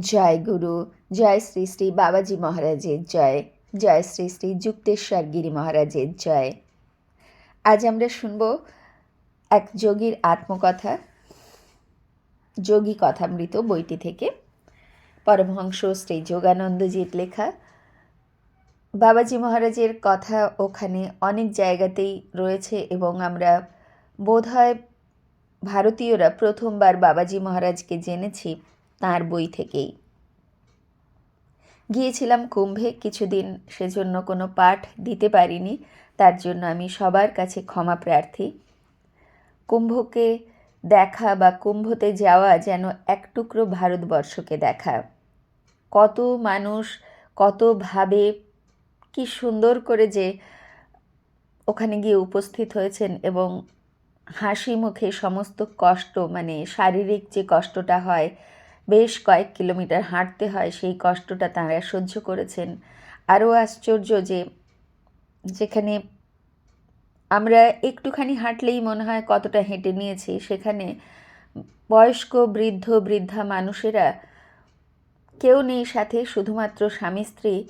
জয় গুরু, জয় শ্রী শ্রী বাবাজি মহারাজের জয় জয় শ্রী শ্রী যুক্তেশ্বর গিরি মহারাজের জয়। আজ আমরা শুনব এক যোগীর আত্মকথা, যোগী কথামৃত বইটি থেকে। পরমহংস শ্রী যোগানন্দজির লেখা, বাবাজি মহারাজের কথা ওখানে অনেক জায়গাতেই রয়েছে এবং আমরা বোধহয় ভারতীয়রা প্রথমবার বাবাজি মহারাজকে জেনেছি। তাঁর বই থেকেই। গিয়েছিলাম কুম্ভে, কিছুদিন সেজন্য কোনো পাঠ দিতে পারিনি, তার জন্য আমি সবার কাছে ক্ষমা প্রার্থী। কুম্ভকে দেখা বা কুম্ভতে যাওয়া যেন এক টুকরো ভারতবর্ষকে দেখা। কত মানুষ কতভাবে কি সুন্দর করে যে ওখানে গিয়ে উপস্থিত হয়েছেন এবং হাসি মুখে সমস্ত কষ্ট মানে শারীরিক যে কষ্টটা হয় বেশ কয়েক কিলোমিটার হাঁটতে হয়, সেই কষ্টটা তাঁরা সহ্য করেছেন। আরও আশ্চর্য যে, যেখানে আমরা একটুখানি হাঁটলেই মনে হয় কতটা হেঁটে নিয়েছি, সেখানে বয়স্ক, বৃদ্ধ, বৃদ্ধা মানুষেরা কেউ নেই সাথে, শুধুমাত্র স্বামী, স্ত্রী।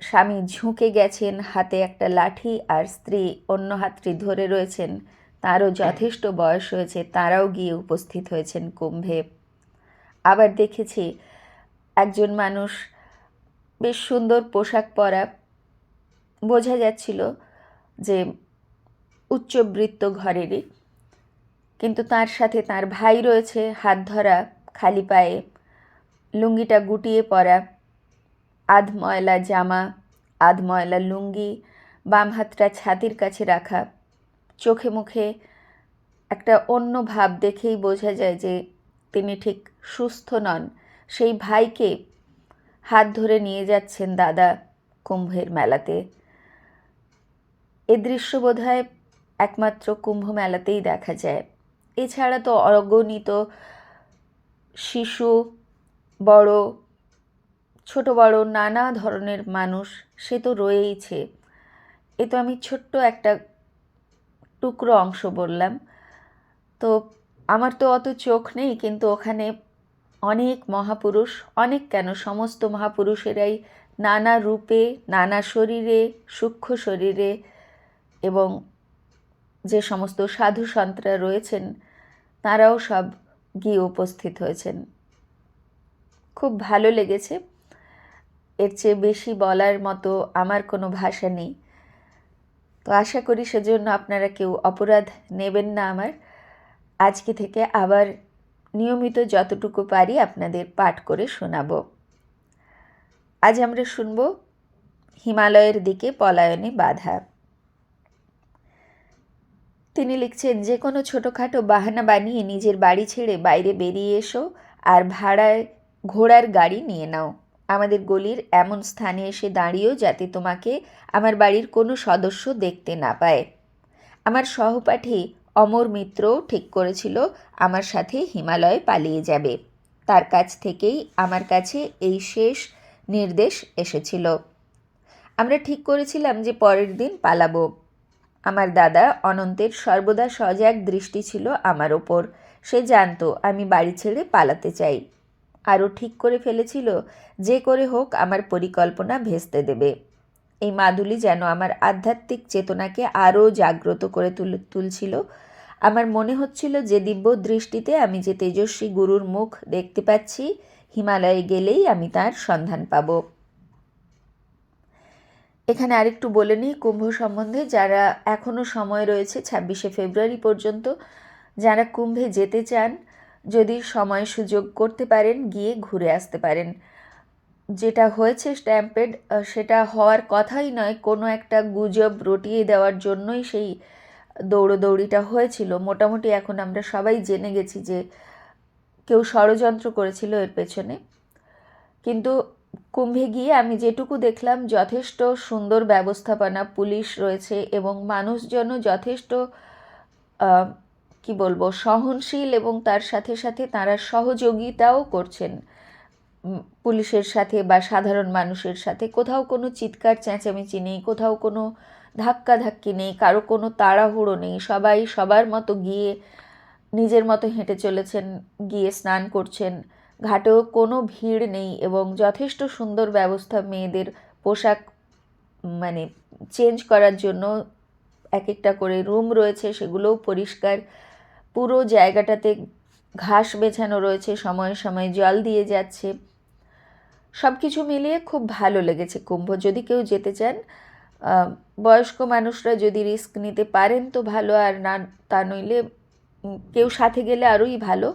স্বামী ঝুঁকে গেছেন, হাতে একটা লাঠি আর স্ত্রী অন্য হাতটি ধরে রয়েছেন। তারও যথেষ্ট বয়স হয়েছে, তারাও গিয়ে উপস্থিত হয়েছেন কুম্ভে। আবার দেখেছি একজন মানুষ বেশ সুন্দর পোশাক পরা। বোঝা যাচ্ছিল যে উচ্চবৃত্ত ঘরেরই। কিন্তু তার সাথে তার ভাই রয়েছে, হাত ধরা, খালি পায়ে, লুঙ্গিটা গুটিয়ে পরা, আধ ময়লা জামা, আধ ময়লা লুঙ্গি, বাম হাতটা ছাতির কাছে রাখা। চোখে মুখে একটা অন্য ভাব দেখেই বোঝা যায় যে তিনি ঠিক সুস্থ নন। সেই ভাইকে হাত ধরে নিয়ে যাচ্ছেন দাদা কুম্ভের মেলাতে। এ দৃশ্য বোধ হয় একমাত্র কুম্ভ মেলাতেই দেখা যায়। এছাড়া তো অগণিত শিশু, বড়, ছোট বড় নানা ধরনের মানুষ সে তো রয়েইছে। এ তো আমি ছোট্ট একটা টুকরো অংশ বললাম। তো আমার তো অত চোখ নেই, কিন্তু ওখানে অনেক মহাপুরুষ, অনেক কেন? সমস্ত মহাপুরুষেরাই নানা রূপে, নানা শরীরে, সূক্ষ্ম শরীরে এবং যে সমস্ত সাধু সন্তরা রয়েছেন, তারাও সব গিয়ে উপস্থিত হয়েছেন। খুব ভালো লেগেছে। এর চেয়ে বেশি বলার মতো আমার কোনো ভাষা নেই। তো আশা করি সেজন্য আপনারা কেউ অপরাধ নেবেন না আমার। আজকে থেকে আবার নিয়মিত যতটুকু পারি আপনাদের পাঠ করে শোনাব। আজ আমরা শুনব হিমালয়ের দিকে পলায়নে বাধা। তিনি লিখছেন যে কোনো ছোটোখাটো বাহানা বানিয়ে নিজের বাড়ি ছেড়ে বাইরে বেরিয়ে এসো আর ভাড়ায় ঘোড়ার গাড়ি নিয়ে নাও। আমাদের গলির এমন স্থানে এসে দাঁড়িয়েও যাতে তোমাকে আমার বাড়ির কোনো সদস্য দেখতে না পায়। আমার সহপাঠী অমর মিত্রও ঠিক করেছিল, আমার সাথে হিমালয়ে পালিয়ে যাবে। তার কাছ থেকেই আমার কাছে এই শেষ নির্দেশ এসেছিল। আমরা ঠিক করেছিলাম যে পরের দিন পালাবো। আমার দাদা অনন্তের সর্বদা সজাগ দৃষ্টি ছিল আমার ওপর। সে জানতো, আমি বাড়ি ছেড়ে পালাতে চাই। আরও ঠিক করে ফেলেছিল, যে করে হোক আমার পরিকল্পনা ভেস্তে দেবে। এই মাদুলি যেন আমার আধ্যাত্মিক চেতনাকে আরও জাগ্রত করে তুল, তুলছিল। আমার মনে হচ্ছিল যে দিব্য দৃষ্টিতে আমি যে তেজস্বী গুরুর মুখ দেখতে পাচ্ছি, হিমালয়ে গেলেই আমি তার সন্ধান পাব। এখানে আরেকটু বলে নিই কুম্ভ সম্বন্ধে, যারা এখনও সময় রয়েছে ছাব্বিশে ফেব্রুয়ারি পর্যন্ত, যারা কুম্ভে যেতে চান, যদি সময় সুযোগ করতে পারেন, গিয়ে ঘুরে আসতে পারেন। যেটা হয়েছে স্ট্যাম্পেড সেটা হওয়ার কথাই নয়, কোনো একটা গুজব রটিয়ে দেওয়ার জন্যই সেই দৌড়োদৌড়িটা হয়েছিল। মোটামুটি এখন আমরা সবাই জেনে গেছি যে কেউ ষড়যন্ত্র করেছিল এর পেছনে। কিন্তু কুম্ভে গিয়ে আমি যেটুকু দেখলাম, যথেষ্ট সুন্দর ব্যবস্থাপনা, পুলিশ রয়েছে এবং মানুষজনও যথেষ্ট কি বলব, সহনশীল এবং তার সাথে সাথে তারা সহযোগিতাও করছেন। পুলিশের সাথে বা সাধারণ মানুষের সাথে কোথাও কোনো চিৎকার, চেঁচামেচি নেই, কোথাও কোনো ধাক্কাধাক্কি নেই, কারও কোনো তাড়াহুড়ো নেই। সবাই সবার মতো গিয়ে নিজের মতো হেঁটে চলেছেন, গিয়ে স্নান করছেন। ঘাটেও কোনো ভিড় নেই এবং যথেষ্ট সুন্দর ব্যবস্থা মেয়েদের পোশাক মানে চেঞ্জ করার জন্য এক একটা করে রুম রয়েছে, সেগুলোও পরিষ্কার। পুরো জায়গাটাতে ঘাস বেছানো রয়েছে, সময়ে সময়ে জল দিয়ে যাচ্ছে। সব কিছু মিলিয়ে খুব ভালো লেগেছে কুম্ভ। যদি কেউ যেতে চান বয়স্ক মানুষরা যদি রিস্ক নিতে পারেন তো ভালো, আর না, তা নইলে কেউ সাথে গেলে আরোই ভালো।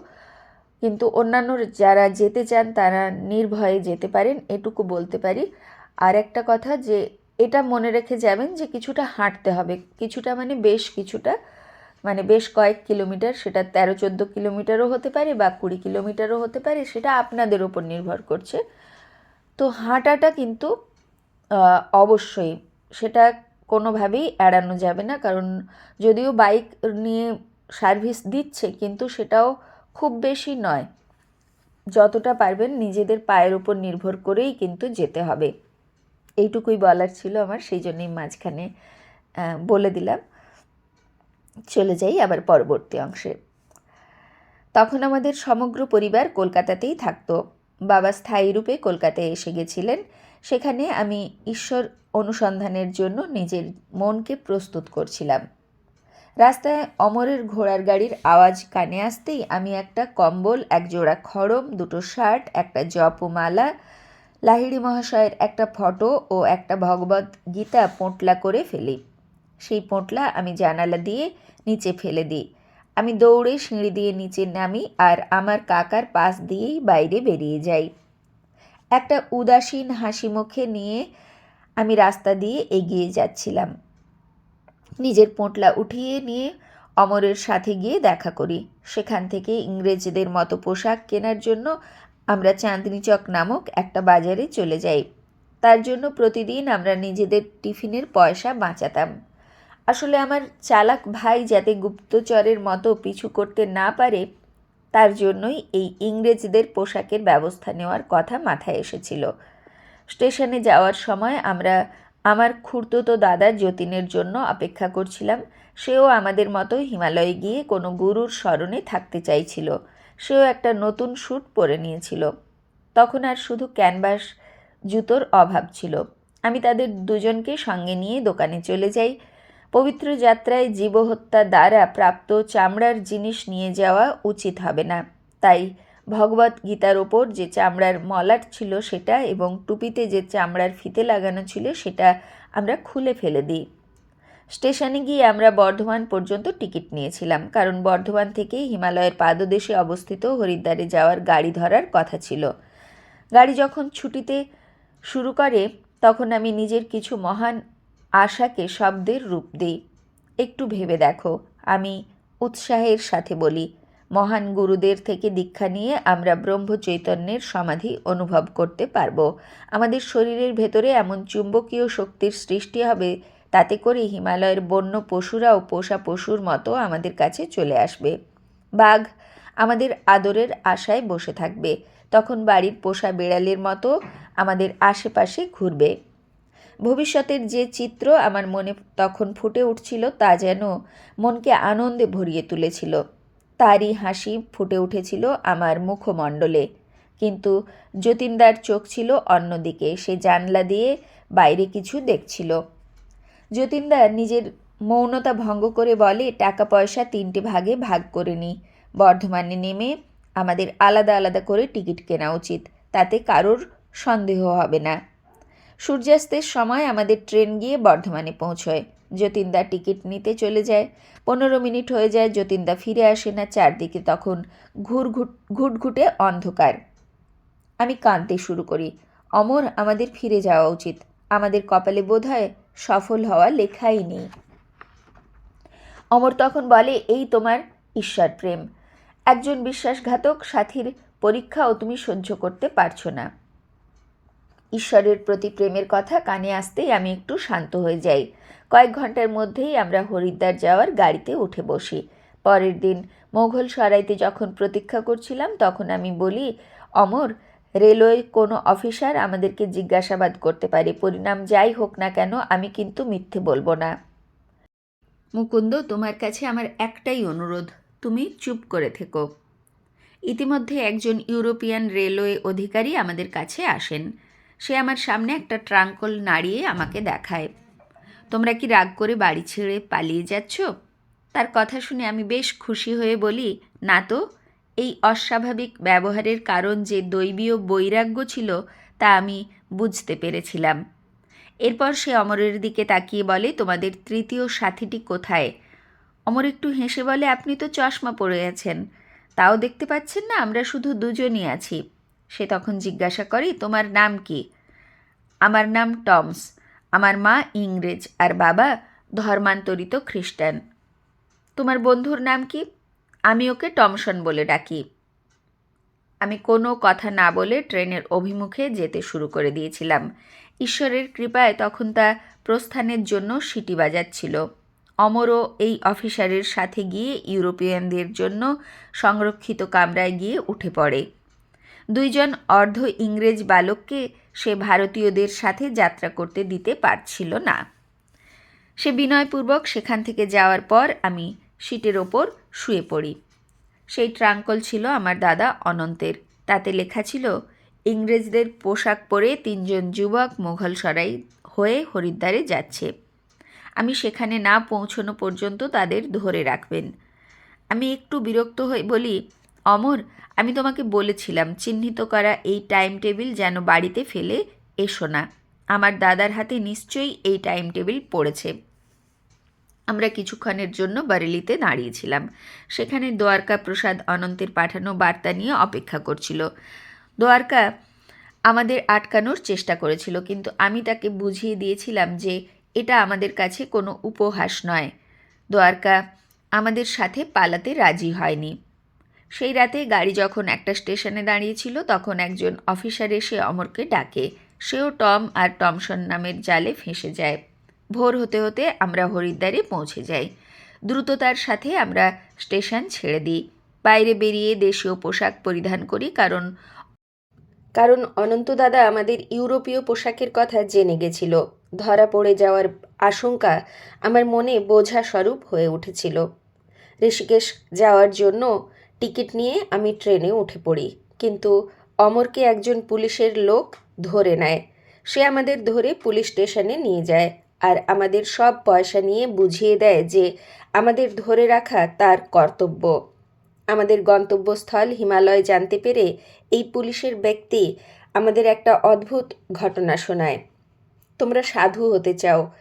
কিন্তু অন্যান্য যারা যেতে চান, তারা নির্ভয়ে যেতে পারেন, এটুকু বলতে পারি। আর একটা কথা যে, এটা মনে রেখে যাবেন যে, কিছুটা হাঁটতে হবে। কিছুটা মানে বেশ কিছুটা মানে বেশ কয়েক কিলোমিটার, সেটা তেরো চোদ্দ কিলোমিটারও হতে পারে বা কুড়ি কিলোমিটারও হতে পারে, সেটা আপনাদের ওপর নির্ভর করছে। হাঁটাটা কিন্তু অবশ্যই সেটা কোনোভাবেই এড়ানো যাবে না। কারণ যদিও বাইক নিয়ে সার্ভিস দিচ্ছে কিন্তু সেটাও খুব বেশি নয়। যতটা পারবেন নিজেদের পায়ের উপর নির্ভর করেই কিন্তু যেতে হবে। এইটুকুই বলার ছিল আমার, সেই জন্যই মাঝখানে বলে দিলাম। চলে যাই আবার পরবর্তী অংশে। তখন আমাদের সমগ্র পরিবার কলকাতাতেই থাকতো। বাবা স্থায়ী রূপে কলকাতায় এসে গেছিলেন। সেখানে আমি ঈশ্বর অনুসন্ধানের জন্য নিজের মনকে প্রস্তুত করছিলাম। রাস্তায় অমরের ঘোড়ার গাড়ির আওয়াজ কানে আসতেই আমি একটা কম্বল, এক জোড়া খড়ম, দুটো শার্ট, একটা জপমালা, লাহিড়ি মহাশয়ের একটা ফটো ও একটা ভগবত গীতা পোঁটলা করে ফেলি। সেই পোঁটলা আমি জানালা দিয়ে নিচে ফেলে দিই। আমি দৌড়ে সিঁড়ি দিয়ে নিচে নামি আর আমার কাকার পাশ দিয়েই বাইরে বেরিয়ে যাই। একটা উদাসীন হাসি মুখে নিয়ে আমি রাস্তা দিয়ে এগিয়ে যাচ্ছিলাম। নিজের পোঁটলা উঠিয়ে নিয়ে অমরের সাথে গিয়ে দেখা করি। সেখান থেকে ইংরেজদের মতো পোশাক কেনার জন্য আমরা চাঁদনি চক নামক একটা বাজারে চলে যাই। তার জন্য প্রতিদিন আমরা নিজেদের টিফিনের পয়সা বাঁচাতাম। আসলে আমার চালাক ভাই যাতে গুপ্তচরের মতো পিছু করতে না পারে, তার জন্যই এই ইংরেজদের পোশাকের ব্যবস্থা নেওয়ার কথা মাথায় এসেছিল। স্টেশনে যাওয়ার সময় আমরা আমার খুড়তুতো দাদা যতীনের জন্য অপেক্ষা করছিলাম। সেও আমাদের মতো হিমালয়ে গিয়ে কোনো গুরুর স্মরণে থাকতে চাইছিল। সেও একটা নতুন স্যুট পরে নিয়েছিল। তখন আর শুধু ক্যানভাস, জুতোর অভাব ছিল। আমি তাদের দুজনকে সঙ্গে নিয়ে দোকানে চলে যাই। পবিত্র যাত্রায় জীবহত্যা দ্বারা প্রাপ্ত চামড়ার জিনিস নিয়ে যাওয়া উচিত হবে না। তাই ভগবত গীতার ওপর যে চামড়ার মলাট ছিল সেটা এবং টুপিতে যে চামড়ার ফিতে লাগানো ছিল সেটা আমরা খুলে ফেলে দিই। স্টেশনে গিয়ে আমরা বর্ধমান পর্যন্ত টিকিট নিয়েছিলাম, কারণ বর্ধমান থেকেই হিমালয়ের পাদদেশে অবস্থিত হরিদ্বারে যাওয়ার গাড়ি ধরার কথা ছিল। গাড়ি যখন ছুটিতে শুরু করে, তখন আমি নিজের কিছু মহান আশাকে শব্দের রূপ দিই। একটু ভেবে দেখো, আমি উৎসাহের সাথে বলি, মহান গুরুদের থেকে দীক্ষা নিয়ে আমরা ব্রহ্ম চৈতন্যের সমাধি অনুভব করতে পারব। আমাদের শরীরের ভেতরে এমন চুম্বকীয় শক্তির সৃষ্টি হবে, তাতে করে হিমালয়ের বন্য পশুরাও পোষা পশুর মতো আমাদের কাছে চলে আসবে। বাঘ আমাদের আদরের আশায় বসে থাকবে, তখন বাড়ির পোষা বিড়ালের মতো আমাদের আশেপাশে ঘুরবে। ভবিষ্যতের যে চিত্র আমার মনে তখন ফুটে উঠছিল তা যেন মনকে আনন্দে ভরিয়ে তুলেছিল। তারই হাসি ফুটে উঠেছিল আমার মুখমণ্ডলে। কিন্তু যতীনদার চোখ ছিল অন্যদিকে, সে জানলা দিয়ে বাইরে কিছু দেখছিল। যতীনদার নিজের মৌনতা ভঙ্গ করে বলে টাকা পয়সা তিনটে ভাগে ভাগ করে নিই বর্ধমানে নেমে আমাদের আলাদা আলাদা করে টিকিট কেনা উচিত। তাতে কারোর সন্দেহ হবে না। সূর্যাস্তের সময় আমাদের ট্রেন গিয়ে বর্ধমানে পৌঁছয়। যতীনদা টিকিট নিতে চলে যায়। পনেরো মিনিট হয়ে যায়, যতীনদা ফিরে আসে না। চারদিকে তখন ঘুর ঘুট ঘুটঘুটে অন্ধকার। আমি কাঁদতে শুরু করি। অমর, আমাদের ফিরে যাওয়া উচিত। আমাদের কপালে বোধ হয় সফল হওয়া লেখাই নেই। অমর তখন বলে, এই তোমার ঈশ্বর প্রেম। একজন বিশ্বাসঘাতক সাথীর পরীক্ষাও তুমি সহ্য করতে পারছ না। ঈশ্বরের প্রতি প্রেমের কথা কানে আসতেই আমি একটু শান্ত হয়ে যাই। কয়েক ঘণ্টার মধ্যেই আমরা হরিদ্বার যাওয়ার গাড়িতে উঠে বসি। পরের দিন মোঘল সরাইতে যখন প্রতীক্ষা করছিলাম, তখন আমি বলি, অমর, রেলওয়ে কোনো অফিসার আমাদেরকে জিজ্ঞাসাবাদ করতে পারে। পরিণাম যাই হোক না কেন, আমি কিন্তু মিথ্যে বলব না। মুকুন্দ, তোমার কাছে আমার একটাই অনুরোধ। তুমি চুপ করে থেকো। ইতিমধ্যে একজন ইউরোপিয়ান রেলওয়ে অধিকারী আমাদের কাছে আসেন। সে আমার সামনে একটা ট্রাঙ্কল নাড়িয়ে আমাকে দেখায়। তোমরা কি রাগ করে বাড়ি ছেড়ে পালিয়ে যাচ্ছ? তার কথা শুনে আমি বেশ খুশি হয়ে বলি, না তো, এই অস্বাভাবিক ব্যবহারের কারণ যে দৈবীয় বৈরাগ্য ছিল তা আমি বুঝতে পেরেছিলাম। এরপর সে অমরের দিকে তাকিয়ে বলে, তোমাদের তৃতীয় সাথীটি কোথায়? অমর একটু হেসে বলে, আপনি তো চশমা পরে আছেন। তাও দেখতে পাচ্ছেন না, আমরা শুধু দুজনই আছি। সে তখন জিজ্ঞাসা করে, তোমার নাম কি? আমার নাম টমস। আমার মা ইংরেজ, আর বাবা ধর্মান্তরিত খ্রিস্টান। তোমার বন্ধুর নাম কি? আমি ওকে টমসন বলে ডাকি। আমি কোনো কথা না বলে ট্রেনের অভিমুখে যেতে শুরু করে দিয়েছিলাম। ঈশ্বরের কৃপায় তখন তা প্রস্থানের জন্য সিটি বাজাচ্ছিল। অমরও এই অফিসারের সাথে গিয়ে ইউরোপিয়ানদের জন্য সংরক্ষিত কামরায় গিয়ে উঠে পড়ে। দুইজন অর্ধ ইংরেজ বালককে সে ভারতীয়দের সাথে যাত্রা করতে দিতে পারছিল না। সে বিনয়পূর্বক সেখান থেকে যাওয়ার পর আমি সিটের ওপর শুয়ে পড়ি। সেই ট্রাঙ্কল ছিল আমার দাদা অনন্তের। তাতে লেখা ছিল, ইংরেজদের পোশাক পরে তিনজন যুবক মোঘল সরাই হয়ে হরিদ্বারে যাচ্ছে। আমি সেখানে না পৌঁছনো পর্যন্ত তাদের ধরে রাখবেন। আমি একটু বিরক্ত হয়ে বলি অমর, আমি তোমাকে বলেছিলাম, চিহ্নিত করা এই টাইম টেবিল যেন বাড়িতে ফেলে এসো না। আমার দাদার হাতে নিশ্চয়ই এই টাইম টেবিল পড়েছে। আমরা কিছুক্ষণের জন্য বারেলিতে দাঁড়িয়েছিলাম। সেখানে দোয়ারকা প্রসাদ অনন্তের পাঠানো বার্তা নিয়ে অপেক্ষা করছিল। দোয়ারকা আমাদের আটকানোর চেষ্টা করেছিল, কিন্তু আমি তাকে বুঝিয়ে দিয়েছিলাম যে এটা আমাদের কাছে কোনো উপহাস নয়। দোয়ারকা আমাদের সাথে পালাতে রাজি হয়নি। সেই রাতে গাড়ি যখন একটা স্টেশনে দাঁড়িয়েছিল, তখন একজন অফিসার এসে অমরকে ডাকে। সেও টম আর টমসন নামের জালে ফেঁসে যায়। ভোর হতে হতে আমরা হরিদ্বারে পৌঁছে যাই। দ্রুততার সাথে আমরা স্টেশন ছেড়ে দিই। বাইরে বেরিয়ে দেশীয় পোশাক পরিধান করি, কারণ কারণ অনন্ত দাদা আমাদের ইউরোপীয় পোশাকের কথা জেনে গেছিল। ধরা পড়ে যাওয়ার আশঙ্কা আমার মনে বোঝা স্বরূপ হয়ে উঠেছিল। ঋষিকেশ যাওয়ার জন্য টিকিট নিয়ে আমি ট্রেনে উঠে পড়ি। কিন্তু অমরকে একজন পুলিশের লোক ধরে নেয়। সে আমাদের ধরে পুলিশ স্টেশনে নিয়ে যায় আর আমাদের সব পয়সা নিয়ে বুঝিয়ে দেয় যে আমাদের ধরে রাখা তার কর্তব্য। আমাদের গন্তব্যস্থল হিমালয় জানতে পেরে এই পুলিশের ব্যক্তি আমাদের একটা অদ্ভুত ঘটনা শোনায়। তোমরা সাধু হতে চাও।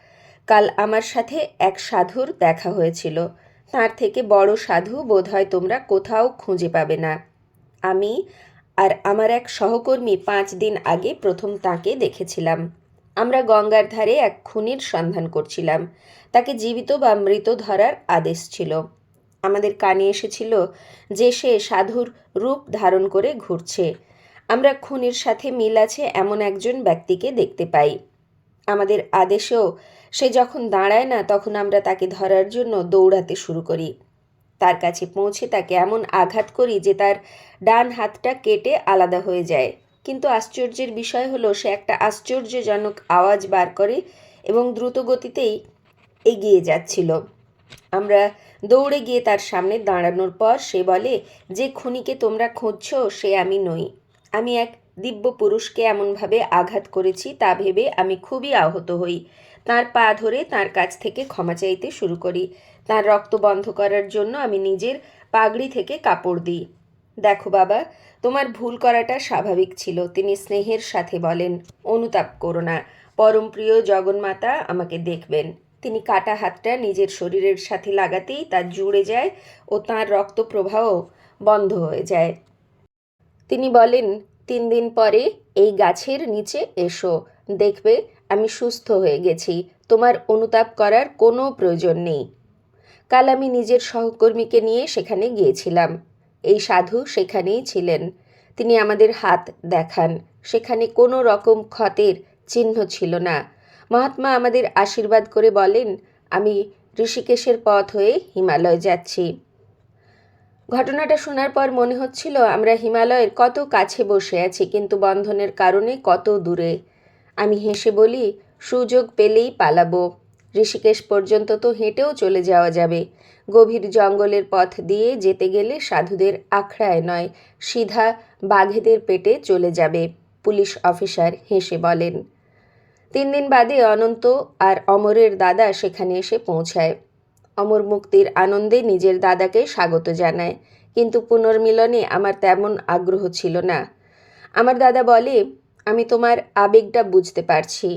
কাল আমার সাথে এক সাধুর দেখা হয়েছিল। তার থেকে বড় সাধু বোধহয় তোমরা কোথাও খুঁজে পাবে না। আমি আর আমার এক সহকর্মী পাঁচ দিন আগে প্রথম তাকে দেখেছিলাম। আমরা গঙ্গার ধারে এক খুনির সন্ধান করছিলাম। তাকে জীবিত বা মৃত ধরার আদেশ ছিল। আমাদের কানে এসেছিল যে সে সাধুর রূপ ধারণ করে ঘুরছে। আমরা খুনির সাথে মিল আছে এমন একজন ব্যক্তিকে দেখতে পাই। আমাদের আদেশেও সে যখন দাঁড়ায় না, তখন আমরা তাকে ধরার জন্য দৌড়াতে শুরু করি। তার কাছে পৌঁছে তাকে এমন আঘাত করি যে তার ডান হাতটা কেটে আলাদা হয়ে যায়। কিন্তু আশ্চর্যের বিষয় হলো, সে একটা আশ্চর্যজনক আওয়াজ বার করে এবং দ্রুত গতিতেই এগিয়ে যাচ্ছিল। আমরা দৌড়ে গিয়ে তার সামনে দাঁড়ানোর পর সে বলে, যে খুনিকে তোমরা খুঁজছো, সে আমি নই। আমি এক দিব্য পুরুষকে এমনভাবে আঘাত করেছি, তা ভেবে আমি খুবই আহত হই। তার পা ধরে তার কাছ থেকে ক্ষমা চাইতে শুরু করি। তার রক্ত বন্ধ করার জন্য আমি নিজের পাগড়ি থেকে কাপড় দিই। দেখো বাবা, তোমার ভুল করাটা স্বাভাবিক ছিল, তিনি স্নেহের সাথে বলেন, অনুতাপ করো না, পরম প্রিয় জগন্মাতা আমাকে দেখবেন। তিনি কাটা হাতটা নিজের শরীরের সাথে লাগাতেই তা জুড়ে যায় ও তার রক্ত প্রবাহ বন্ধ হয়ে যায়। তিনি বলেন, তিন দিন পরে এই গাছের নিচে এসো, দেখবে আমি সুস্থ হয়ে গেছি। তোমার অনুতাপ করার কোনো প্রয়োজন নেই। কাল আমি নিজের সহকর্মীকে নিয়ে সেখানে গিয়েছিলাম। এই সাধু সেখানেই ছিলেন। তিনি আমাদের হাত দেখান। সেখানে কোনো রকম ক্ষতের চিহ্ন ছিল না। মহাত্মা আমাদের আশীর্বাদ করে বলেন, আমি ঋষিকেশের পথ হয়ে হিমালয় যাচ্ছি। ঘটনাটা শোনার পর মনে হচ্ছিল, আমরা হিমালয়ের কত কাছে বসে আছি, কিন্তু বন্ধনের কারণে কত দূরে। আমি হেসে বলি, সুযোগ পেলেই পালাবো। ঋষিকেশ পর্যন্ত তো হেঁটেও চলে যাওয়া যাবে। গভীর জঙ্গলের পথ দিয়ে যেতে গেলে সাধুদের আখড়ায় নয়, সিধা বাঘেদের পেটে চলে যাবে, পুলিশ অফিসার হেসে বলেন। তিন দিন বাদে অনন্ত আর অমরের দাদা সেখানে এসে পৌঁছায়। অমর মুক্তির আনন্দে নিজের দাদাকে স্বাগত জানায়, কিন্তু পুনর্মিলনে আমার তেমন আগ্রহ ছিল না। আমার দাদা বলে আমি তোমার আবেগটা বুঝতে পারছি।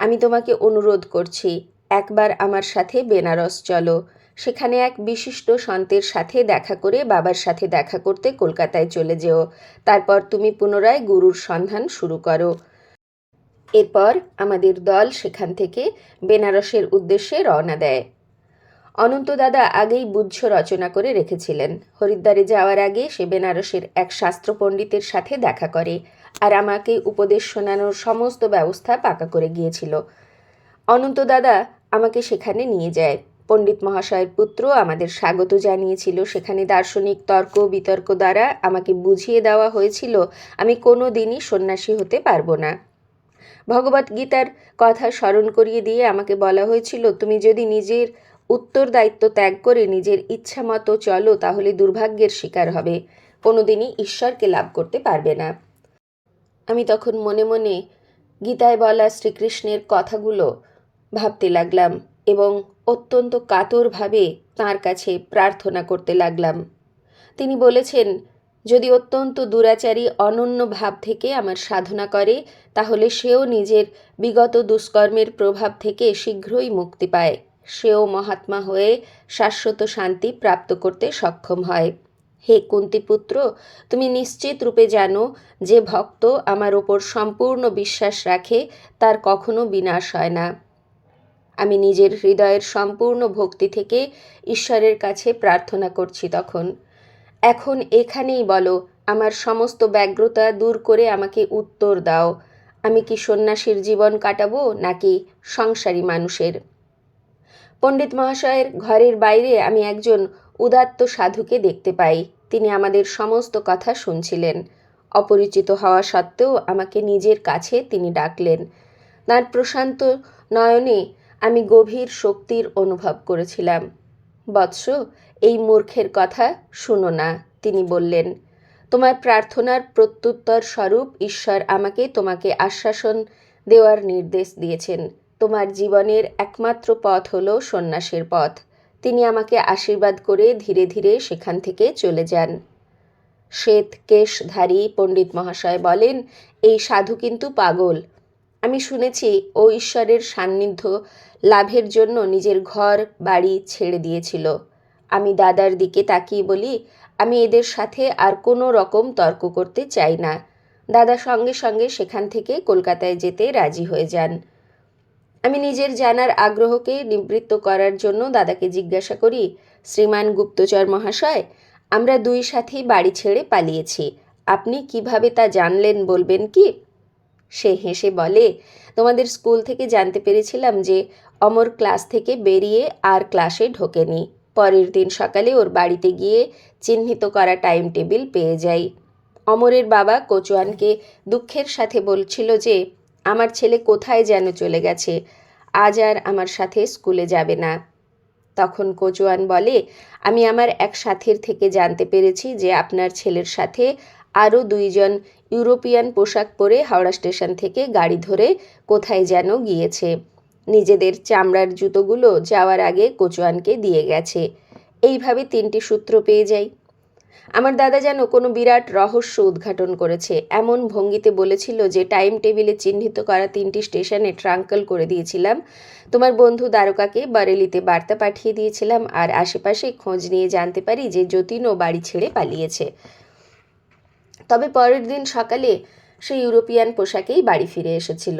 আমি তোমাকে অনুরোধ করছি, একবার আমার সাথে বেনারস চলো। সেখানে এক বিশিষ্ট সন্তের সাথে দেখা করে বাবার সাথে দেখা করতে কলকাতায় চলে যেও। তারপর তুমি পুনরায় গুরুর সন্ধান শুরু করো। এরপর আমাদের দল সেখান থেকে বেনারসের উদ্দেশ্যে রওনা দেয়। অনন্ত দাদা আগেই বুদ্ধ রচনা করে রেখেছিলেন। হরিদ্বারে যাওয়ার আগে সে বেনারসের এক শাস্ত্র পণ্ডিতের সাথে দেখা করে। আর আমাকে উপদেশ শোনানোর সমস্ত ব্যবস্থা পাকা করে গিয়েছিল। অনন্ত দাদা আমাকে সেখানে নিয়ে যায়। পণ্ডিত মহাশয়ের পুত্র আমাদের স্বাগত জানিয়েছিল। সেখানে দার্শনিক তর্ক বিতর্ক দ্বারা আমাকে বুঝিয়ে দেওয়া হয়েছিল, আমি কোনো দিনই সন্ন্যাসী হতে পারব না। ভগবত গীতার কথা স্মরণ করিয়ে দিয়ে আমাকে বলা হয়েছিল, তুমি যদি নিজের উত্তর দায়িত্ব ত্যাগ করে নিজের ইচ্ছা মতো চলো, তাহলে দুর্ভাগ্যের শিকার হবে। কোনোদিনই ঈশ্বরকে লাভ করতে পারবে না। আমি তখন মনে মনে গীতায় বলা শ্রীকৃষ্ণের কথাগুলো ভাবতে লাগলাম এবং অত্যন্ত কাতরভাবে তাঁর কাছে প্রার্থনা করতে লাগলাম। তিনি বলেছেন, যদি অত্যন্ত দুরাচারী অনন্য ভাব থেকে আমার সাধনা করে, তাহলে সেও নিজের বিগত দুষ্কর্মের প্রভাব থেকে শীঘ্রই মুক্তি পায়। সেও মহাত্মা হয়ে শাশ্বত শান্তি প্রাপ্ত করতে সক্ষম হয়। হে কুন্তিপুত্র, তুমি নিশ্চিত রূপে জানো যে ভক্ত আমার ওপর সম্পূর্ণ বিশ্বাস রাখে, তার কখনো বিনাশ হয় না। আমি নিজের হৃদয়ের সম্পূর্ণ ভক্তি থেকে ঈশ্বরের কাছে প্রার্থনা করছি তখন। এখন এখানেই বলো, আমার সমস্ত ব্যগ্রতা দূর করে আমাকে উত্তর দাও। আমি কি সন্ন্যাসীর জীবন কাটাবো নাকি সংসারী মানুষের? পণ্ডিত মহাশয়ের ঘরের বাইরে আমি একজন উদাত্ত সাধুকে দেখতে পাই। তিনি আমাদের সমস্ত কথা শুনছিলেন। অপরিচিত হওয়া সত্ত্বেও আমাকে নিজের কাছে তিনি ডাকলেন। তাঁর প্রশান্ত নয়নে আমি গভীর শক্তির অনুভব করেছিলাম। বৎস, এই মূর্খের কথা শুনো না, তিনি বললেন। তোমার প্রার্থনার প্রত্যুত্তর স্বরূপ ঈশ্বর আমাকে তোমাকে আশ্বাসন দেওয়ার নির্দেশ দিয়েছেন। তোমার জীবনের একমাত্র পথ হলো সন্ন্যাসের পথ। তিনি আমাকে আশীর্বাদ করে ধীরে ধীরে সেখান থেকে চলে যান। শ্বেত কেশধারী পণ্ডিত মহাশয় বলেন, এই সাধু কিন্তু পাগল। আমি শুনেছি ও ঈশ্বরের সান্নিধ্য লাভের জন্য নিজের ঘর, বাড়ি ছেড়ে দিয়েছিল। আমি দাদার দিকে তাকিয়ে বলি, আমি এদের সাথে আর কোনো রকম তর্ক করতে চাই না। দাদা সঙ্গে সঙ্গে সেখান থেকে কলকাতায় যেতে রাজি হয়ে যান। আমি নিজের জানার আগ্রহকে নিবৃত্ত করার জন্য দাদাকে জিজ্ঞাসা করি, শ্রীমান গুপ্তচর মহাশয়, আমরা দুই সাথী বাড়ি ছেড়ে পালিয়েছি। আপনি কীভাবে তা জানলেন বলবেন কি? সে হেসে বলে, তোমাদের স্কুল থেকে জানতে পেরেছিলাম যে অমর ক্লাস থেকে বেরিয়ে আর ক্লাসে ঢোকেনি। পরের দিন সকালে ওর বাড়িতে গিয়ে চিহ্নিত করা টাইম টেবিল পেয়ে যাই। অমরের বাবা কোচোয়ানকে দুঃখের সাথে বলছিল যে আমার ছেলে কোথায় যেন চলে গেছে? আজ আর আমার সাথে স্কুলে যাবে না। তখন কোচোয়ান বলে, আমি আমার এক সাথীর থেকে জানতে পেরেছি যে আপনার ছেলের সাথে আরও দুইজন ইউরোপিয়ান পোশাক পরে হাওড়া স্টেশন থেকে গাড়ি ধরে কোথায় যেন গিয়েছে। নিজেদের চামড়ার জুতোগুলো যাওয়ার আগে কোচোয়ানকে দিয়ে গেছে। এইভাবে তিনটি সূত্র পেয়ে যাই। আমার দাদা যেন কোনো বিরাট রহস্য উদ্ঘাটন করেছে। এমন ভঙ্গিতে বলেছিল যে, টাইম টেবিলে চিহ্নিত করা তিনটি স্টেশনে ট্রাঙ্কল করে দিয়েছিলাম। তোমার বন্ধু দ্বারকাকে বারেলিতে বার্তা পাঠিয়ে দিয়েছিলাম আর আশেপাশে খোঁজ নিয়ে জানতে পারি যে যতীনও বাড়ি ছেড়ে পালিয়েছে। তবে পরের দিন সকালে সে ইউরোপিয়ান পোশাকেই বাড়ি ফিরে এসেছিল।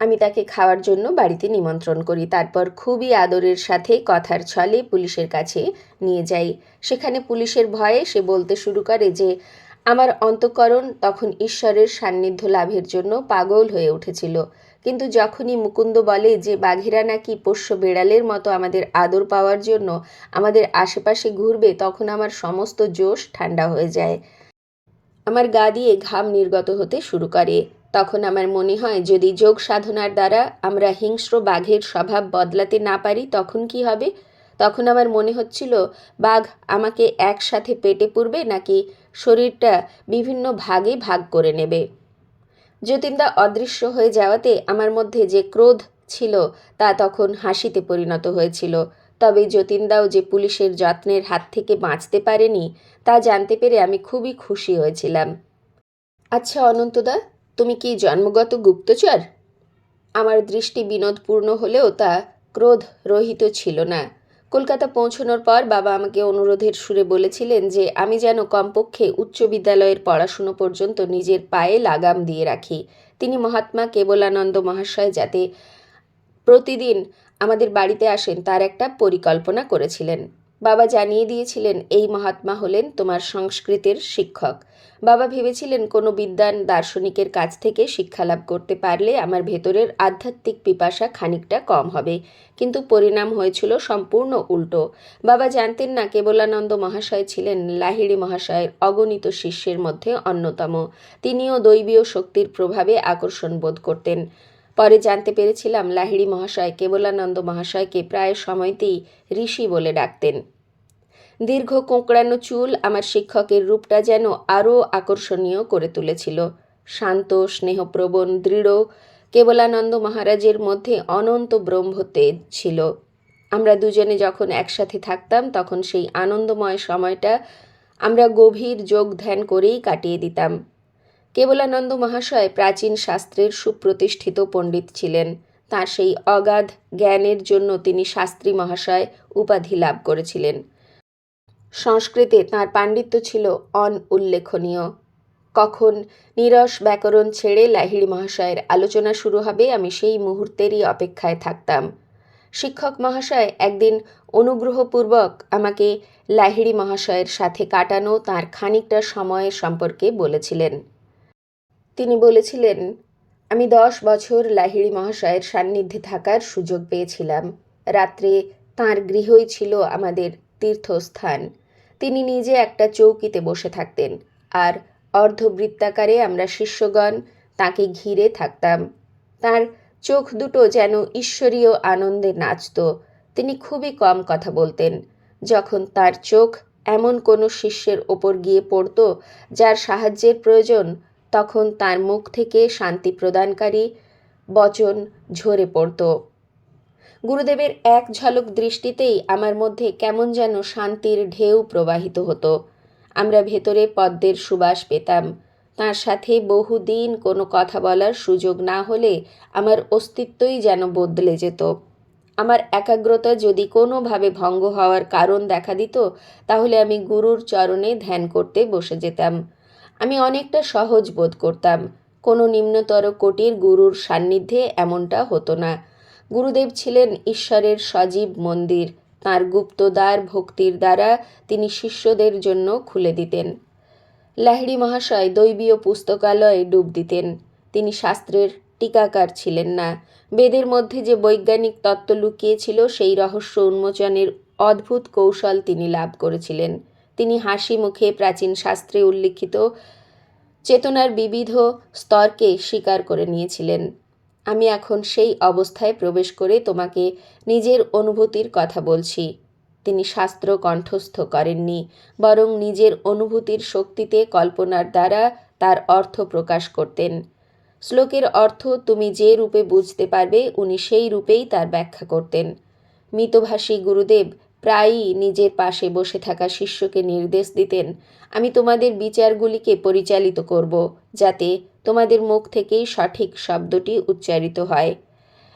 আমি তাকে খাওয়ার জন্য বাড়িতে নিমন্ত্রণ করি। তারপর খুবই আদরের সাথে কথার ছলে পুলিশের কাছে নিয়ে যাই। সেখানে পুলিশের ভয়ে সে বলতে শুরু করে যে, আমার অন্তকরণ তখন ঈশ্বরের সান্নিধ্য লাভের জন্য পাগল হয়ে উঠেছিল। কিন্তু যখনই মুকুন্দ বলে যে, বাঘেরা নাকি পোষ্য বেড়ালের মতো আমাদের আদর পাওয়ার জন্য আমাদের আশেপাশে ঘুরবে, তখন আমার সমস্ত জোশ ঠান্ডা হয়ে যায়। আমার গা দিয়ে ঘাম নির্গত হতে শুরু করে। তখন আমার মনে হয়, যদি যোগ সাধনার দ্বারা আমরা হিংস্র বাঘের স্বভাব বদলাতে না পারি, তখন কি হবে? তখন আমার মনে হচ্ছিল, বাঘ আমাকে একসাথে পেটে পুরবে নাকি শরীরটা বিভিন্ন ভাগে ভাগ করে নেবে? যতীনদা অদৃশ্য হয়ে যাওয়াতে আমার মধ্যে যে ক্রোধ ছিল, তা তখন হাসিতে পরিণত হয়েছিল। তবে যতীনদাও যে পুলিশের যত্নের হাত থেকে বাঁচতে পারেনি, তা জানতে পেরে আমি খুবই খুশি হয়েছিলাম। আচ্ছা অনন্তদা তুমি কি জন্মগত গুপ্তচর? আমার দৃষ্টি বিনোদপূর্ণ হলেও তা ক্রোধ রহিত ছিল না। কলকাতা পৌঁছানোর পর বাবা আমাকে অনুরোধের সুরে বলেছিলেন যে, আমি যেন কমপক্ষে উচ্চ বিদ্যালয়ের পড়াশুনো পর্যন্ত নিজের পায়ে লাগাম দিয়ে রাখি। তিনি মহাত্মা কেবলানন্দ মহাশয় যাতে প্রতিদিন আমাদের বাড়িতে আসেন, তার একটা পরিকল্পনা করেছিলেন। বাবা জানিয়ে দিয়েছিলেন, এই মহাত্মা হলেন তোমার সংস্কৃতের শিক্ষক। বাবা ভেবেছিলেন কোনো বিদ্যান দার্শনিকের কাছ থেকে শিক্ষালাভ করতে পারলে আমার ভেতরের আধ্যাত্মিক পিপাসা খানিকটা কম হবে। কিন্তু পরিণাম হয়েছিল সম্পূর্ণ উল্টো। বাবা জানতেন না কেবলানন্দ মহাশয় ছিলেন লাহিড়ি মহাশয়ের অগণিত শিষ্যের মধ্যে অন্যতম। তিনিও দৈবীয় শক্তির প্রভাবে আকর্ষণ বোধ করতেন। পরে জানতে পেরেছিলাম লাহিড়ি মহাশয় কেবলানন্দ মহাশয়কে প্রায় সময়তেই ঋষি বলে ডাকতেন। দীর্ঘ কোঁকড়ানো চুল আমার শিক্ষকের রূপটা যেন আরও আকর্ষণীয় করে তুলেছিল। শান্ত, স্নেহপ্রবণ, দৃঢ় কেবলানন্দ মহারাজের মধ্যে অনন্ত ব্রহ্মতেজ ছিল। আমরা দুজনে যখন একসাথে থাকতাম, তখন সেই আনন্দময় সময়টা আমরা গভীর যোগ ধ্যান করেই কাটিয়ে দিতাম। কেবলানন্দ মহাশয় প্রাচীন শাস্ত্রের সুপ্রতিষ্ঠিত পণ্ডিত ছিলেন। তার সেই অগাধ জ্ঞানের জন্য তিনি শাস্ত্রী মহাশয় উপাধি লাভ করেছিলেন। সংস্কৃতে তাঁর পাণ্ডিত্য ছিল অন উল্লেখনীয় কখন নিরস ব্যাকরণ ছেড়ে লাহিড়ি মহাশয়ের আলোচনা শুরু হবে, আমি সেই মুহূর্তেরই অপেক্ষায় থাকতাম। শিক্ষক মহাশয় একদিন অনুগ্রহপূর্বক আমাকে লাহিড়ি মহাশয়ের সাথে কাটানো তার খানিকটা সময়ের সম্পর্কে বলেছিলেন। তিনি বলেছিলেন, আমি দশ বছর লাহিড়ি মহাশয়ের সান্নিধ্যে থাকার সুযোগ পেয়েছিলাম। রাত্রে তাঁর গৃহই ছিল আমাদের তীর্থস্থান। তিনি নিজে একটা চৌকিতে বসে থাকতেন, আর অর্ধবৃত্তাকারে আমরা শিষ্যগণ তাকে ঘিরে থাকতাম। তার চোখ দুটো যেন ঈশ্বরীয় আনন্দে নাচত। তিনি খুবই কম কথা বলতেন। যখন তার চোখ এমন কোনো শিষ্যের ওপর গিয়ে পড়ত, যার সাহায্যের প্রয়োজন তখন তার মুখ থেকে শান্তি প্রদানকারী বচন ঝরে পড়ত। গুরুদেবের এক ঝলক দৃষ্টিতেই আমার মধ্যে কেমন যেন শান্তির ঢেউ প্রবাহিত হতো। আমরা ভেতরে পদ্মের সুবাস পেতাম। তার সাথে বহুদিন কোনো কথা বলার সুযোগ না হলে আমার অস্তিত্বই যেন বদলে যেত। আমার একাগ্রতা যদি কোনোভাবে ভঙ্গ হওয়ার কারণ দেখা দিত, তাহলে আমি গুরুর চরণে ধ্যান করতে বসে যেতাম। আমি অনেকটা সহজ বোধ করতাম। কোনো নিম্নতর কোটির গুরুর সান্নিধ্যে এমনটা হতো না। গুরুদেব ছিলেন ঈশ্বরের সজীব মন্দির। তাঁর গুপ্তদ্বার ভক্তির দ্বারা তিনি শিষ্যদের জন্য খুলে দিতেন। লাহিড়ি মহাশয় দৈবীয় পুস্তকালয়ে ডুব দিতেন। তিনি শাস্ত্রের টিকাকার ছিলেন না। বেদের মধ্যে যে বৈজ্ঞানিক তত্ত্ব লুকিয়েছিল, সেই রহস্য উন্মোচনের অদ্ভুত কৌশল তিনি লাভ করেছিলেন। তিনি হাসি মুখে প্রাচীন শাস্ত্রে উল্লিখিত চেতনার বিবিধ স্তরকে স্বীকার করে নিয়েছিলেন। আমি এখন সেই অবস্থায় প্রবেশ করে তোমাকে নিজের অনুভূতির কথা বলছি। তিনি শাস্ত্র কণ্ঠস্থ করেননি, বরং নিজের অনুভূতির শক্তিতে কল্পনার দ্বারা তার অর্থ প্রকাশ করতেন। শ্লোকের অর্থ তুমি যে রূপে বুঝতে পারবে, উনি সেই রূপেই তার ব্যাখ্যা করতেন। মিতভাষী গুরুদেব প্রায়ই নিজের পাশে বসে থাকা শিষ্যকে নির্দেশ দিতেন, আমি তোমাদের বিচারগুলিকে পরিচালিত করব, যাতে তোমাদের মুখ থেকেই সঠিক শব্দটি উচ্চারিত হয়।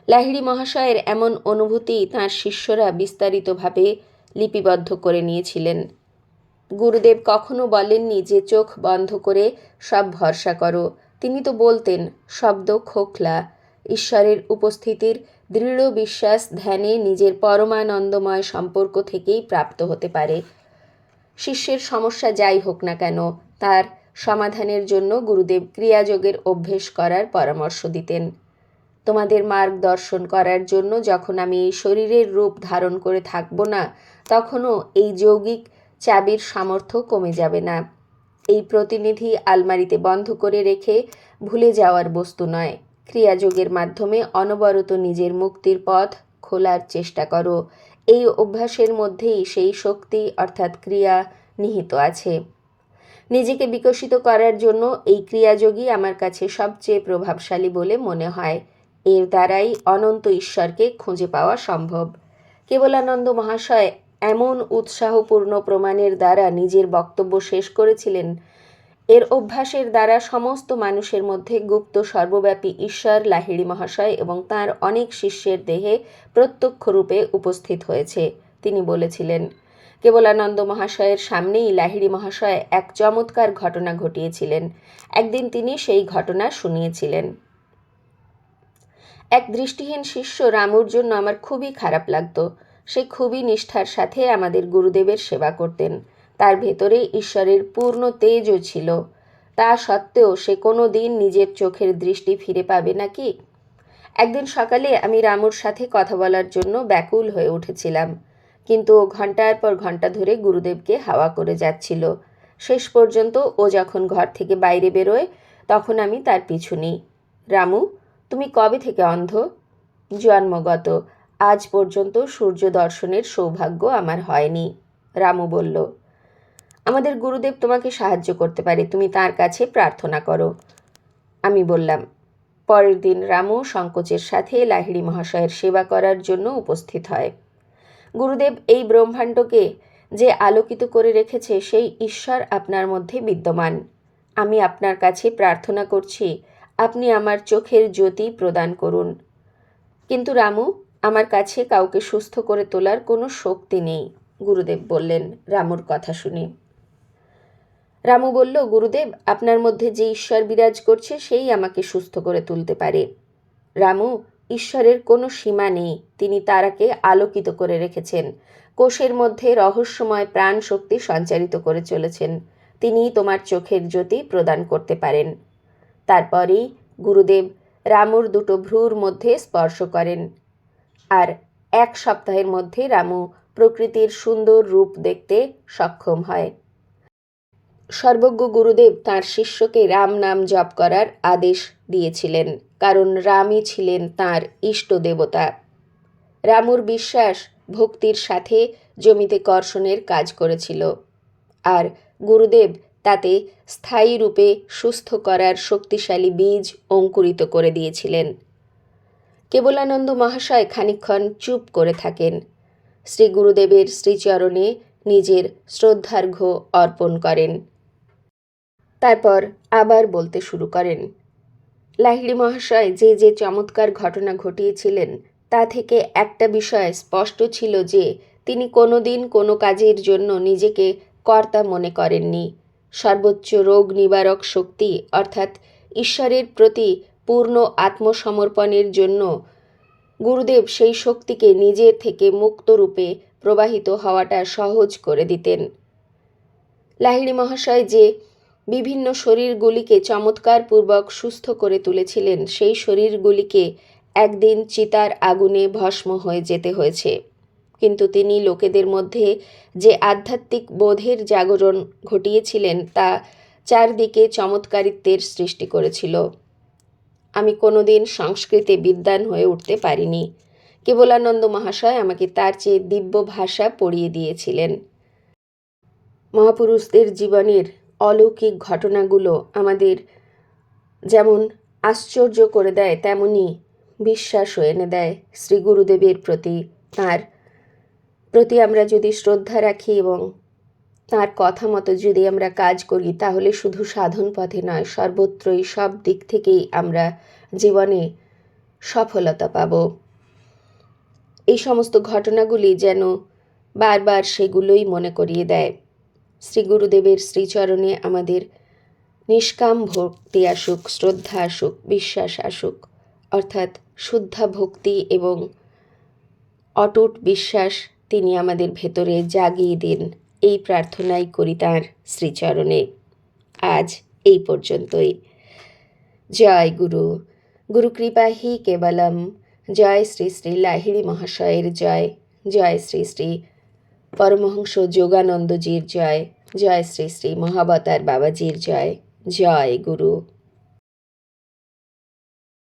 লাহিড়ি মহাশয়ের এমন অনুভূতি তাঁর শিষ্যরা বিস্তারিতভাবে লিপিবদ্ধ করে নিয়েছিলেন। গুরুদেব কখনো বলেননি যে, চোখ বন্ধ করে সব ভরসা করো। তিনি তো বলতেন, শব্দ খোখলা ঈশ্বরের উপস্থিতির দৃঢ় বিশ্বাস, ধ্যানে নিজের পরমানন্দময় সম্পর্ক থেকেই প্রাপ্ত হতে পারে। শিষ্যের সমস্যা যাই হোক না কেন, তার সমাধানের জন্য গুরুদেব ক্রিয়াযোগের অভ্যেস করার পরামর্শ দিতেন। তোমাদের মার্গদর্শন করার জন্য যখন আমি এই শরীরের রূপ ধারণ করে থাকব না, তখনও এই যৌগিক চাবির সামর্থ্য কমে যাবে না। এই প্রতিনিধি আলমারিতে বন্ধ করে রেখে ভুলে যাওয়ার বস্তু নয়। ক্রিয়াযোগের মাধ্যমে অনবরত নিজের মুক্তির পথ খোলার চেষ্টা করো। এই অভ্যাসের মধ্যেই সেই শক্তি অর্থাৎ ক্রিয়া নিহিত আছে। নিজেকে বিকশিত করার জন্য এই ক্রিয়াযোগই আমার কাছে সবচেয়ে প্রভাবশালী বলে মনে হয়। এর দ্বারাই অনন্ত ঈশ্বরকে খুঁজে পাওয়া সম্ভব। কেবলানন্দ মহাশয় এমন উৎসাহপূর্ণ প্রমাণের দ্বারা নিজের বক্তব্য শেষ করেছিলেন এর অভ্যাসের দ্বারা সমস্ত মানুষের মধ্যে গুপ্ত, সর্বব্যাপী ঈশ্বর লাহিড়ি মহাশয় এবং তার অনেক শিষ্যের দেহে প্রত্যক্ষ রূপে উপস্থিত হয়েছে, তিনি বলেছিলেন। কেবলানন্দ মহাশয়ের সামনেই লাহিড়ি মহাশয় এক চমৎকার ঘটনা ঘটিয়েছিলেন। একদিন তিনি সেই ঘটনা শুনিয়েছিলেন। এক দৃষ্টিহীন শিষ্য রামুর জন্য আমার খুবই খারাপ লাগতো। সে খুবই নিষ্ঠার সাথে আমাদের গুরুদেবের সেবা করতেন। তার ভেতরে ঈশ্বরের পূর্ণ তেজও ছিল। তা সত্ত্বেও সে কোনো দিন নিজের চোখের দৃষ্টি ফিরে পাবে নাকি? একদিন সকালে আমি রামুর সাথে কথা বলার জন্য ব্যাকুল হয়ে উঠেছিলাম। কিন্তু ও ঘণ্টার পর ঘণ্টা ধরে গুরুদেবকে হাওয়া করে যাচ্ছিল। শেষ পর্যন্ত ও যখন ঘর থেকে বাইরে বেরোয়, তখন আমি তার পিছু নিই। রামু, তুমি কবে থেকে অন্ধ? জন্মগত। আজ পর্যন্ত সূর্য দর্শনের সৌভাগ্য আমার হয়নি, রামু বলল। আমাদের গুরুদেব তোমাকে সাহায্য করতে পারে, তুমি তার কাছে প্রার্থনা করো। আমি বললাম, পরের দিন রামু সংকোচের সাথে লাহিড়ি মহাশয়ের সেবা করার জন্য উপস্থিত হয়। গুরুদেব এই ব্রহ্মাণ্ডকে যে আলোকিত করে রেখেছে, সেই ঈশ্বর আপনার মধ্যে বিদ্যমান। আমি আপনার কাছে প্রার্থনা করছি, আপনি আমার চোখের জ্যোতি প্রদান করুন। কিন্তু রামু, আমার কাছে কাউকে সুস্থ করে তোলার কোনো শক্তি নেই, গুরুদেব বললেন রামুর কথা শুনে। রামু বলল, গুরুদেব, আপনার মধ্যে যে ঈশ্বর বিরাজ করছে, সেই আমাকে সুস্থ করে তুলতে পারে। রামু, ঈশ্বরের কোনো সীমা নেই। তিনি তারাকে আলোকিত করে রেখেছেন। কোষের মধ্যে রহস্যময় প্রাণ শক্তি সঞ্চারিত করে চলেছেন। তিনি তোমার চোখের জ্যোতি প্রদান করতে পারেন। তারপরেই গুরুদেব রামুর দুটো ভ্রুর মধ্যে স্পর্শ করেন। আর এক সপ্তাহের মধ্যে রামু প্রকৃতির সুন্দর রূপ দেখতে সক্ষম হয়। সর্বজ্ঞ গুরুদেব তার শিষ্যকে রাম নাম জপ করার আদেশ দিয়েছিলেন, কারণ রামই ছিলেন তার ইষ্ট দেবতা। রামুর বিশ্বাস ভক্তির সাথে জমিতে কর্ষণের কাজ করেছিল, আর গুরুদেব তাতে স্থায়ী রূপে সুস্থ করার শক্তিশালী বীজ অঙ্কুরিত করে দিয়েছিলেন। কেবলানন্দ মহাশয় খানিক্ষণ চুপ করে থাকেন। শ্রী গুরুদেবের শ্রীচরণে নিজের শ্রদ্ধার্ঘ্য অর্পণ করেন। তারপর আবার বলতে শুরু করেন। লাহিড়ি মহাশয় যে যে চমৎকার ঘটনা ঘটিয়েছিলেন, তা থেকে একটা বিষয় স্পষ্ট ছিল যে, তিনি কোনোদিন কোনো কাজের জন্য নিজেকে কর্তা মনে করেননি। সর্বোচ্চ রোগ নিবারক শক্তি, অর্থাৎ ঈশ্বরের প্রতি পূর্ণ আত্মসমর্পণের জন্য গুরুদেব সেই শক্তিকে নিজের থেকে মুক্ত রূপে প্রবাহিত হওয়াটা সহজ করে দিতেন। লাহিড়ি মহাশয় যে বিভিন্ন শরীরগুলিকে চমৎকারপূর্বক সুস্থ করে তুলেছিলেন। সেই শরীরগুলিকে একদিন চিতার আগুনে ভস্ম হয়ে যেতে হয়েছে। কিন্তু তিনি লোকেদের মধ্যে যে আধ্যাত্মিক বোধের জাগরণ ঘটিয়েছিলেন, তা চারদিকে চমৎকারিত্বের সৃষ্টি করেছিল। আমি কোনোদিন সংস্কৃতে বিদ্বান হয়ে উঠতে পারিনি। কেবলানন্দ মহাশয় আমাকে তার চেয়ে দিব্য ভাষা পড়িয়ে দিয়েছিলেন। মহাপুরুষদের জীবনের অলৌকিক ঘটনাগুলো আমাদের যেমন আশ্চর্য করে দেয়, তেমনি বিশ্বাসও এনে দেয়। শ্রী গুরুদেবের প্রতি তার, প্রতি আমরা যদি শ্রদ্ধা রাখি এবং তার কথা মতো যদি আমরা কাজ করি, তাহলে শুধু সাধন পথে নয়, সর্বত্রই সব দিক থেকেই আমরা জীবনে সফলতা পাব। এই সমস্ত ঘটনাগুলি যেন বারবার সেগুলোই মনে করিয়ে দেয়। শ্রী গুরুদেবের শ্রীচরণে আমাদের নিষ্কাম ভক্তি আসুক, শ্রদ্ধা আসুক, বিশ্বাস আসুক, অর্থাৎ শুদ্ধা ভক্তি এবং অটুট বিশ্বাস তিনি আমাদের ভেতরে জাগিয়ে দিন। এই প্রার্থনাই করি তাঁর শ্রীচরণে। আজ এই পর্যন্তই। জয় গুরু। গুরু কৃপা হি কেবলম। জয় শ্রী শ্রী লাহিড়ি মহাশয়ের জয়। জয় শ্রী শ্রী পরমহংস যোগানন্দজির জয়। জয় শ্রী শ্রী মহাবতার বাবাজির জয়। জয় গুরু।